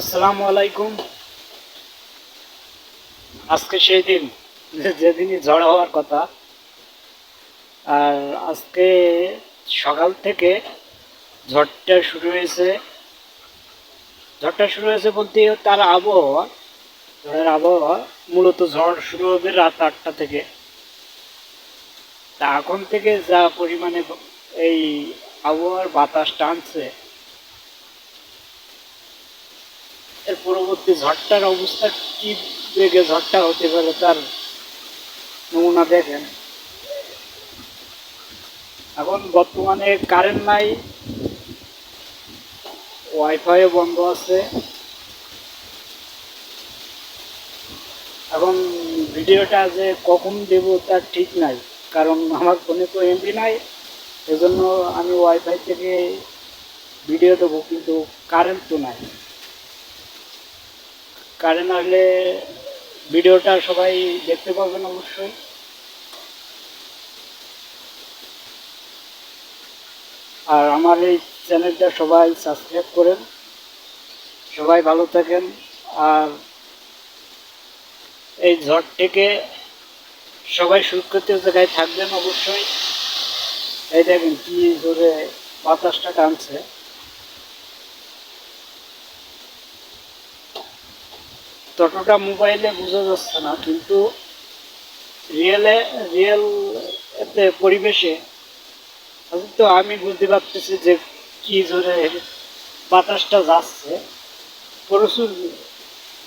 আসসালামু আলাইকুম। আজকে সেই দিন, যেদিনই ঝড় হওয়ার কথা, আর আজকে সকাল থেকে ঝড়টা শুরু হয়েছে। ঝড়টা শুরু হয়েছে বলতে তার আবহাওয়া, ঝড়ের আবহাওয়া মূলত ঝড় শুরু হবে রাত আটটা থেকে। তা এখন থেকে যা পরিমাণে এই আবহাওয়ার বাতাস টানছে এর পরবর্তী ঝড়টার অবস্থা কি বেগে ঝড়টা হতে পারে তার নমুনা দেখেন। এখন বর্তমানে কারেন্ট নাই ওয়াইফাইও বন্ধ আছে। এখন ভিডিওটা যে কখন দেব তার ঠিক নাই, কারণ আমার ফোনে তো এমবি নাই, এজন্য আমি ওয়াইফাই থেকে ভিডিও দেবো কিন্তু কারেন্ট তো নাই। কারেন্ট আসলে ভিডিওটা সবাই দেখতে পাবেন অবশ্যই। আর আমার এই চ্যানেলটা সবাই সাবস্ক্রাইব করেন, সবাই ভালো থাকেন। আর এই ঝড় থেকে সবাই সুরক্ষিত জায়গায় থাকবেন অবশ্যই। এই দেখেন কি জোরে বাতাসটা টানছে ততটা মোবাইলে বোঝা যাচ্ছে না, কিন্তু রিয়েলে রিয়েল এতে পরিবেশে তো আমি বুঝতে পারতেছি যে কি জোরে বাতাসটা যাচ্ছে, প্রচুর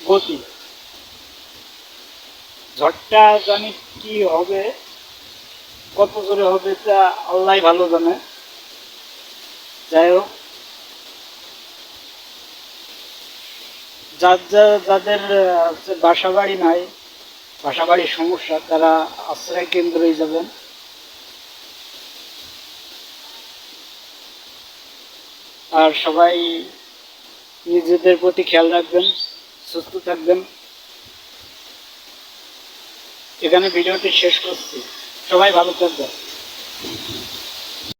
গতি। ঝড়টা জানি কি হবে, কত জোরে হবে তা আল্লাহ ভালো জানে। যাই হোক যার যাদের বাসা বাড়ি নাই বাসা বাড়ির সমস্যা, তারা আশ্রয় কেন্দ্রে যাবেন। আর সবাই নিজেদের প্রতি খেয়াল রাখবেন, সুস্থ থাকবেন। এখানে ভিডিওটি শেষ করছি। সবাই ভালো থাকবেন।